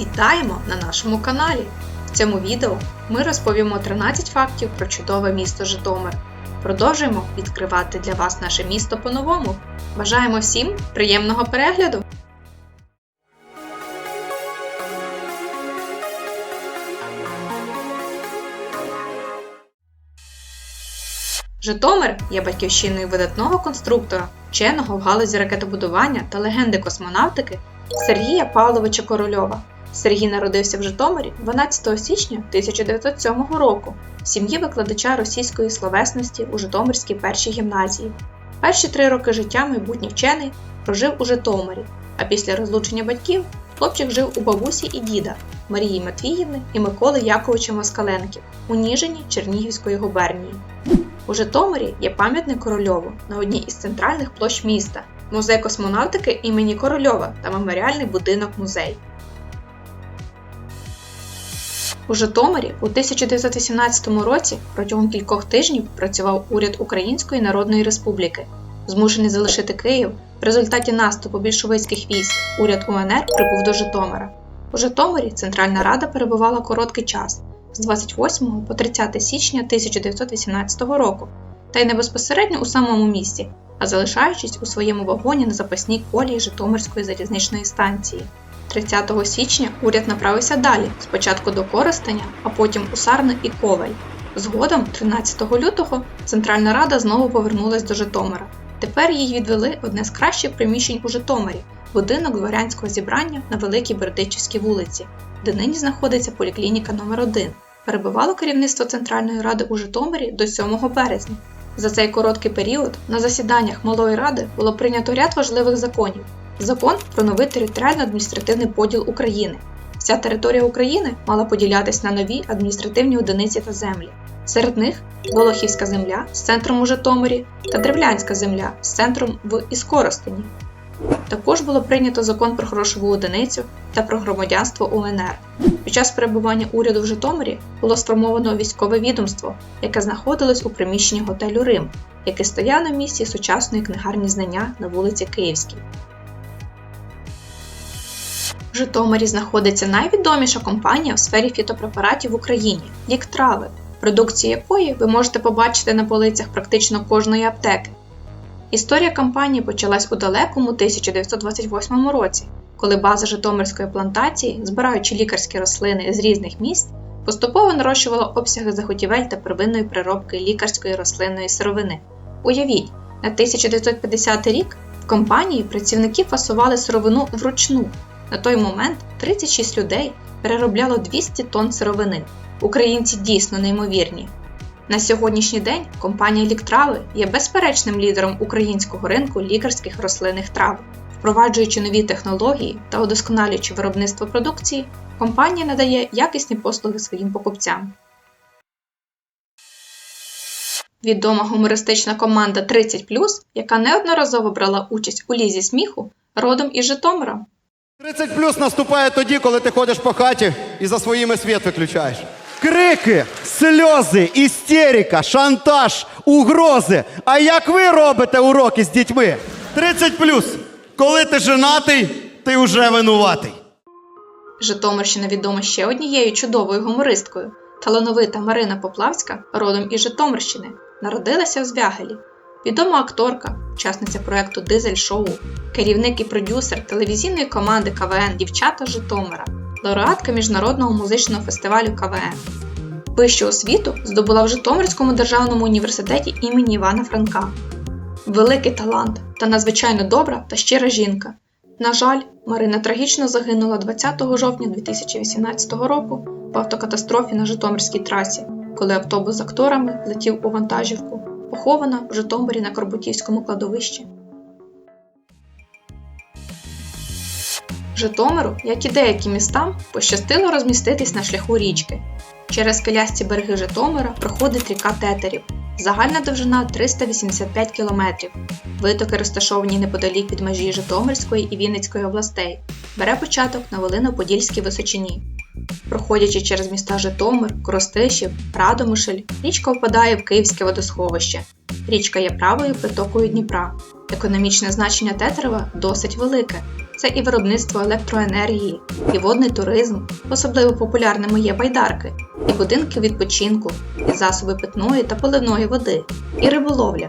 Вітаємо на нашому каналі! В цьому відео ми розповімо 13 фактів про чудове місто Житомир. Продовжуємо відкривати для вас наше місто по-новому. Бажаємо всім приємного перегляду! Житомир є батьківщиною видатного конструктора, вченого в галузі ракетобудування та легенди космонавтики Сергія Павловича Корольова. Сергій народився в Житомирі 12 січня 1907 року в сім'ї викладача російської словесності у Житомирській першій гімназії. Перші три роки життя майбутній вчений прожив у Житомирі, а після розлучення батьків хлопчик жив у бабусі і діда Марії Матвіївни і Миколи Яковича Москаленків у Ніжині Чернігівської губернії. У Житомирі є пам'ятник Корольову на одній із центральних площ міста, музей космонавтики імені Корольова та меморіальний будинок музей. У Житомирі у 1918 році протягом кількох тижнів працював уряд Української Народної Республіки. Змушений залишити Київ в результаті наступу більшовицьких військ уряд УНР прибув до Житомира. У Житомирі Центральна Рада перебувала короткий час з 28 по 30 січня 1918 року, та й не безпосередньо у самому місті, а залишаючись у своєму вагоні на запасній колії Житомирської залізничної станції. 30 січня уряд направився далі, спочатку до Коростеня, а потім у Сарни і Ковель. Згодом, 13 лютого, Центральна Рада знову повернулась до Житомира. Тепер їй відвели одне з кращих приміщень у Житомирі будинок дворянського зібрання на Великій Бердичівській вулиці, де нині знаходиться поліклініка номер 1 Перебувало керівництво Центральної ради у Житомирі до 7 березня. За цей короткий період на засіданнях Малої ради було прийнято ряд важливих законів. Закон про новий територіально-адміністративний поділ України. Вся територія України мала поділятись на нові адміністративні одиниці та землі. Серед них Волохівська земля з центром у Житомирі та Древлянська земля з центром в Іскоростені. Також було прийнято закон про грошову одиницю та про громадянство УНР. Під час перебування уряду в Житомирі було сформовано військове відомство, яке знаходилось у приміщенні готелю Рим, який стояв на місці сучасної книгарні знання на вулиці Київській. В Житомирі знаходиться найвідоміша компанія в сфері фітопрепаратів в Україні Ліктрави, продукцію якої ви можете побачити на полицях практично кожної аптеки. Історія кампанії почалась у далекому 1928 році, коли база Житомирської плантації, збираючи лікарські рослини з різних міст, поступово нарощувала обсяги заготівель та первинної приробки лікарської рослинної сировини. Уявіть, на 1950 рік в компанії працівники фасували сировину вручну. На той момент 36 людей переробляло 200 тонн сировини. Українці дійсно неймовірні. На сьогоднішній день компанія Ліктрави є безперечним лідером українського ринку лікарських рослинних трав. Впроваджуючи нові технології та удосконалюючи виробництво продукції, компанія надає якісні послуги своїм покупцям. Відома гумористична команда 30 яка неодноразово брала участь у лізі сміху, родом із Житомира. 30 плюс наступає тоді, коли ти ходиш по хаті і за своїми світ виключаєш. Крики, сльози, істерика, шантаж, угрози. А як ви робите уроки з дітьми? 30 плюс. Коли ти женатий, ти вже винуватий. Житомирщина відома ще однією чудовою гумористкою. Талановита Марина Поплавська, родом із Житомирщини, народилася в Звягелі. Відома акторка, учасниця проекту Дизель Шоу, керівник і продюсер телевізійної команди КВН Дівчата Житомира, лауреатка міжнародного музичного фестивалю КВН. Вищу освіту здобула в Житомирському державному університеті імені Івана Франка. Великий талант та надзвичайно добра та щира жінка. На жаль, Марина трагічно загинула 20 жовтня 2018 року в автокатастрофі на Житомирській трасі, коли автобус з акторами летів у вантажівку, похована в Житомирі на Корбутівському кладовищі. Житомиру, як і деяким містам, пощастило розміститись на шляху річки. Через скелясті береги Житомира проходить ріка Тетерів. Загальна довжина 385 км. Витоки розташовані неподалік від межі Житомирської і Вінницької областей. Бере початок на Волино-Подільській височині. Проходячи через міста Житомир, Коростишів, Радомишль, річка впадає в Київське водосховище. Річка є правою притокою Дніпра. Економічне значення Тетерева досить велике. це і виробництво електроенергії, і водний туризм, особливо популярними є байдарки, і будинки відпочинку, і засоби питної та поливної води, і риболовля.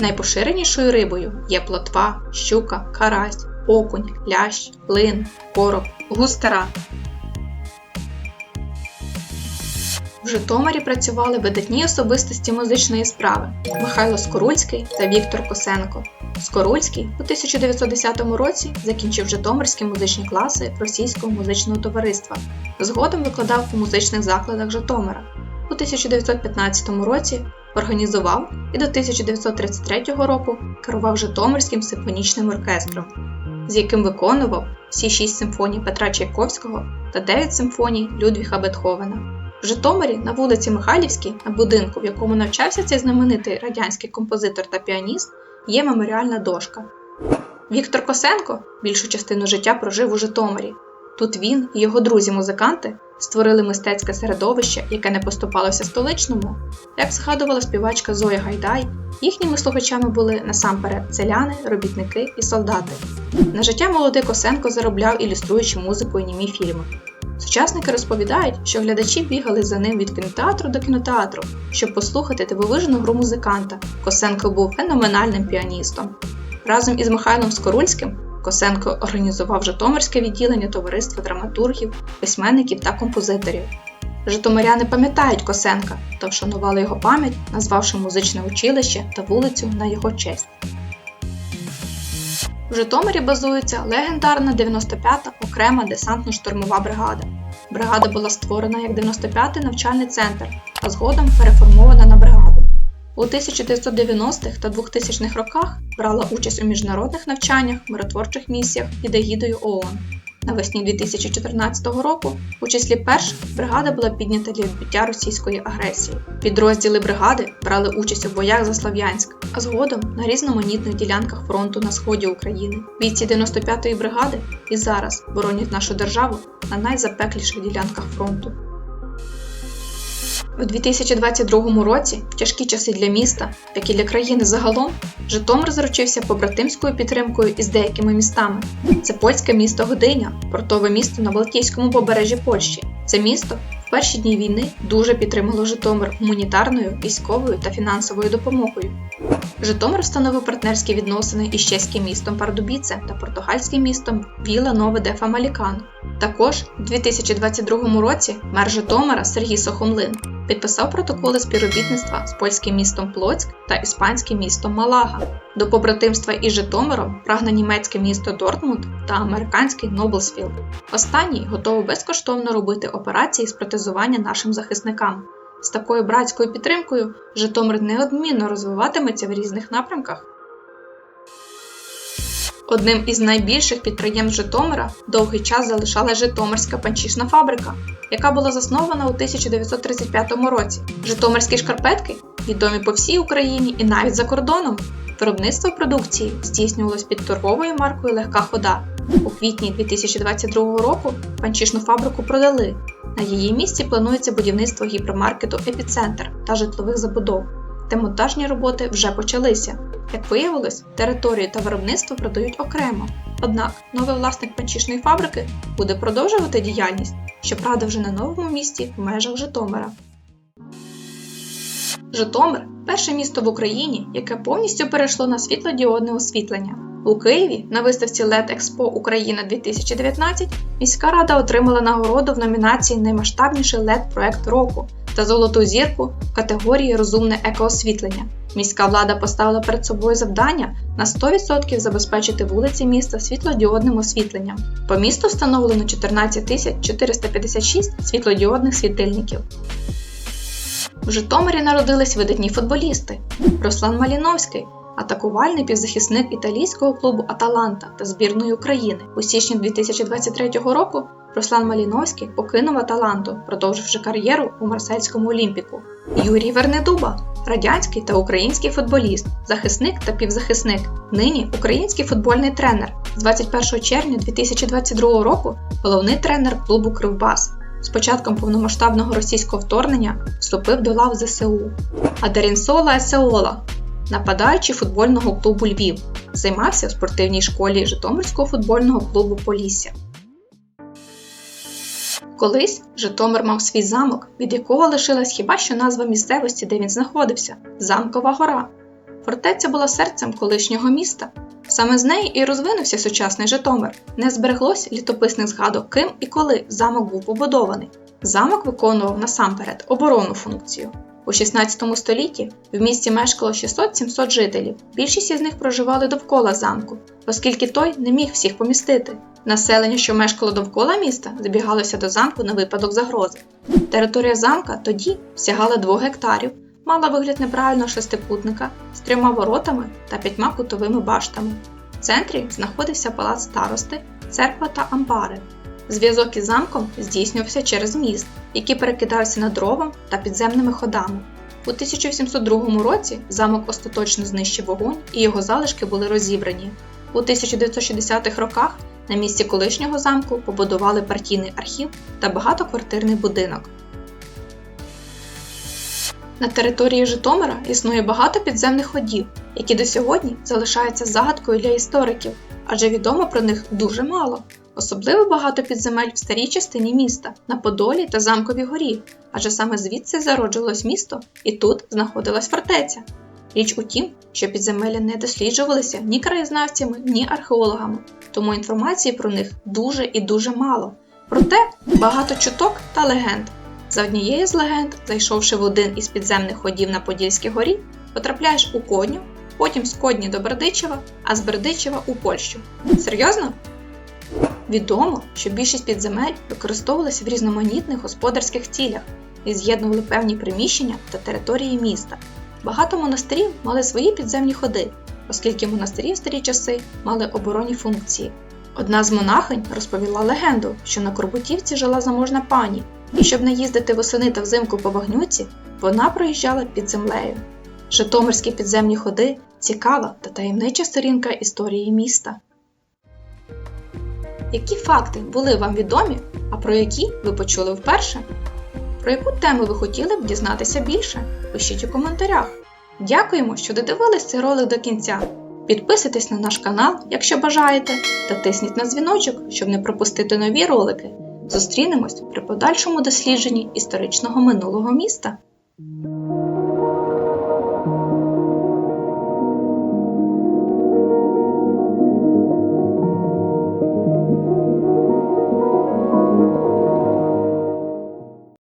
Найпоширенішою рибою є плотва, щука, карась, окунь, лящ, лин, короб, густера. В Житомирі працювали видатні особистості музичної справи Михайло Скорульський та Віктор Косенко. Скорульський у 1910 році закінчив Житомирські музичні класи Російського музичного товариства. Згодом викладав у музичних закладах Житомира. У 1915 році організував і до 1933 року керував Житомирським симфонічним оркестром, з яким виконував всі шість симфоній Петра Чайковського та дев'ять симфоній Людвіга Бетховена. В Житомирі на вулиці Михайлівській, на будинку, в якому навчався цей знаменитий радянський композитор та піаніст, є меморіальна дошка. Віктор Косенко більшу частину життя прожив у Житомирі. Тут він і його друзі-музиканти створили мистецьке середовище, яке не поступалося столичному. Як згадувала співачка Зоя Гайдай, їхніми слухачами були насамперед селяни, робітники і солдати. На життя молодий Косенко заробляв ілюструючи музику і німі фільми. Сучасники розповідають, що глядачі бігали за ним від кінотеатру до кінотеатру, щоб послухати дивовижну гру музиканта. Косенко був феноменальним піаністом. Разом із Михайлом Скорульським Косенко організував Житомирське відділення товариства драматургів, письменників та композиторів. Житомиряни пам'ятають Косенка та вшанували його пам'ять, назвавши музичне училище та вулицю на його честь. В Житомирі базується легендарна 95-та окрема десантно-штурмова бригада. Бригада була створена як 95-й навчальний центр, а згодом переформована на бригаду. У 1990-х та 2000-х роках брала участь у міжнародних навчаннях, миротворчих місіях під егідою ООН. Навесні 2014 року, у числі перших, бригада була піднята для відбиття російської агресії. Підрозділи бригади брали участь у боях за Слов'янськ, а згодом на різноманітних ділянках фронту на сході України. Бійці 95-ї бригади і зараз боронять нашу державу на найзапекліших ділянках фронту. У 2022 році, тяжкі часи для міста, як і для країни загалом, Житомир заручився побратимською підтримкою із деякими містами. Це польське місто Гдиня, портове місто на Балтійському побережжі Польщі. Це місто в перші дні війни дуже підтримало Житомир гуманітарною, військовою та фінансовою допомогою. Житомир встановив партнерські відносини із чеським містом Пардубіце та португальським містом Віла Нове де Фамалікано. Також у 2022 році мер Житомира Сергій Сохомлин підписав протоколи співробітництва з польським містом Плоцьк та іспанським містом Малага. До побратимства із Житомиром прагне німецьке місто Дортмунд та американський Ноблсфілд. Останній готовий безкоштовно робити операції з протезування нашим захисникам. З такою братською підтримкою Житомир неодмінно розвиватиметься в різних напрямках. Одним із найбільших підприємств Житомира довгий час залишала Житомирська панчішна фабрика, яка була заснована у 1935 році. Житомирські шкарпетки відомі по всій Україні і навіть за кордоном. Виробництво продукції здійснювалось під торговою маркою Легка хода. У квітні 2022 року панчішну фабрику продали. На її місці планується будівництво гіпермаркету Епіцентр та житлових забудов. Демонтажні роботи вже почалися. Як виявилось, територію та виробництво продають окремо. Однак новий власник панчішної фабрики буде продовжувати діяльність, щоправда, вже на новому місці в межах Житомира. Житомир перше місто в Україні, яке повністю перейшло на світлодіодне освітлення. У Києві на виставці LED Expo Україна 2019 міська рада отримала нагороду в номінації Наймасштабніший LED проект року та золоту зірку в категорії Розумне екоосвітлення. Міська влада поставила перед собою завдання на 100% забезпечити вулиці міста світлодіодним освітленням. По місту встановлено 14 456 світлодіодних світильників. В Житомирі народились видатні футболісти Руслан Маліновський, атакувальний півзахисник італійського клубу Аталанта та збірної України. У січні 2023 року Руслан Маліновський покинув Аталанту, продовживши кар'єру у Марсельському Олімпіку. Юрій Вернедуба радянський та український футболіст, захисник та півзахисник. Нині український футбольний тренер. З 21 червня 2022 року головний тренер клубу Кривбас. З початком повномасштабного російського вторгнення вступив до лав ЗСУ. А Дарінсола Есеола, нападаючий футбольного клубу Львів. займався в спортивній школі Житомирського футбольного клубу Полісся. Колись Житомир мав свій замок, від якого лишилась хіба що назва місцевості, де він знаходився Замкова гора. Фортеця була серцем колишнього міста. Саме з неї і розвинувся сучасний Житомир. Не збереглось літописних згадок, ким і коли замок був побудований. Замок виконував насамперед оборонну функцію. У 16 столітті в місті мешкало 600-700 жителів. Більшість із них проживали довкола замку, оскільки той не міг всіх помістити. Населення, що мешкало довкола міста, збігалося до замку на випадок загрози. Територія замка тоді сягала 2 гектарів, мала вигляд неправильного шестикутника з трьома воротами та п'ятьма кутовими баштами. В центрі знаходився палац старости, церква та амбари. Зв'язок із замком здійснювався через міст, який перекидався над ровом та підземними ходами. У 1702 році замок остаточно знищив вогонь і його залишки були розібрані. У 1960-х роках на місці колишнього замку побудували партійний архів та багатоквартирний будинок. На території Житомира існує багато підземних ходів, які до сьогодні залишаються загадкою для істориків, адже відомо про них дуже мало. Особливо багато підземель в старій частині міста, на Подолі та Замковій горі, адже саме звідси зароджувалось місто і тут знаходилась фортеця. Річ у тім, що підземелля не досліджувалися ні краєзнавцями, ні археологами, тому інформації про них дуже і дуже мало. Проте багато чуток та легенд. За однією з легенд, зайшовши в один із підземних ходів на Подільській горі, потрапляєш у Кодню, потім з Кодні до Бердичева, а з Бердичева у Польщу. Серйозно? Відомо, що більшість підземель використовувалися в різноманітних господарських цілях і з'єднували певні приміщення та території міста. Багато монастирів мали свої підземні ходи, оскільки монастирі в старі часи мали оборонні функції. Одна з монахинь розповіла легенду, що на Корбутівці жила заможна пані, і щоб не їздити восени та взимку по багнюці, вона проїжджала під землею. Житомирські підземні ходи цікава та таємнича сторінка історії міста. Які факти були вам відомі, а про які ви почули вперше? Про яку тему ви хотіли б дізнатися більше? Пишіть у коментарях. Дякуємо, що додивились цей ролик до кінця. Підписуйтесь на наш канал, якщо бажаєте, та тисніть на дзвіночок, щоб не пропустити нові ролики. Зустрінемось при подальшому дослідженні історичного минулого міста.